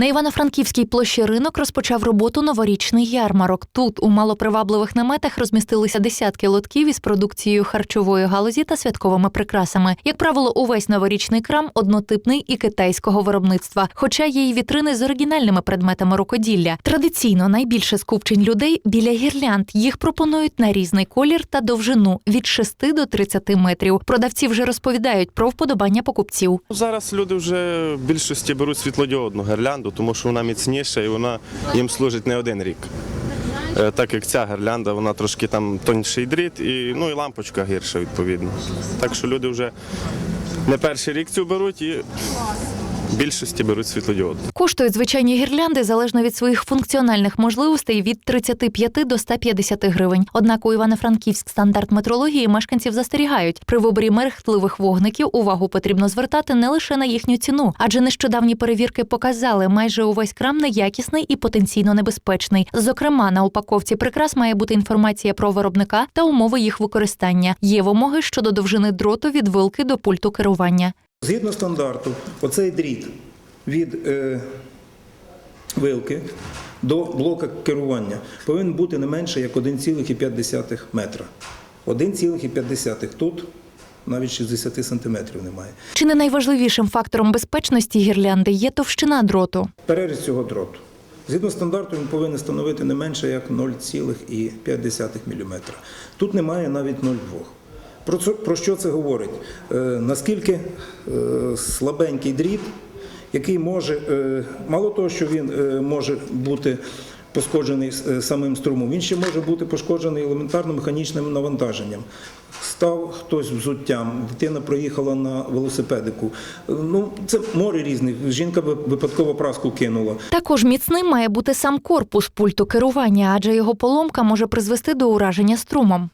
На Івано-Франківській площі ринок розпочав роботу новорічний ярмарок. Тут у малопривабливих наметах розмістилися десятки лотків із продукцією харчової галузі та святковими прикрасами. Як правило, увесь новорічний крам однотипний і китайського виробництва, хоча є й вітрини з оригінальними предметами рукоділля. Традиційно найбільше скупчень людей біля гірлянд. Їх пропонують на різний колір та довжину від 6 до 30 метрів. Продавці вже розповідають про вподобання покупців. Зараз люди вже в більшості беруть світлодіодну гірлянду, тому що вона міцніша і вона їм служить не один рік. Е, Так як ця гірлянда, вона трошки там тонший дріт, і, ну і лампочка гірша відповідно. Так що люди вже не перший рік цю беруть і більшості беруть світлодіодну. Коштують звичайні гірлянди залежно від своїх функціональних можливостей від 35 до 150 гривень. Однак у Івано-Франківськ стандарт метрології мешканців застерігають. При виборі мерехтливих вогників увагу потрібно звертати не лише на їхню ціну, адже нещодавні перевірки показали, майже увесь крам неякісний і потенційно небезпечний. Зокрема, на упаковці прикрас має бути інформація про виробника та умови їх використання. Є вимоги щодо довжини дроту від вилки до пульту керування. Згідно стандарту, оцей дріт від е, вилки до блока керування повинен бути не менше як 1,5 метра. 1,5. Тут навіть 60 сантиметрів немає. Чи не найважливішим фактором безпечності гірлянди є товщина дроту? Переріз цього дроту. Згідно стандарту, він повинен становити не менше як 0,5 мм. Тут немає навіть 0,2. Про, про що це говорить? Е, наскільки е, слабенький дріт, який може, е, мало того, що він може бути пошкоджений самим струмом, він ще може бути пошкоджений елементарно механічним навантаженням. Став хтось взуттям, дитина проїхала на велосипедику. Ну, це море різних. Жінка випадково праску кинула. Також міцним має бути сам корпус пульту керування, адже його поломка може призвести до ураження струмом.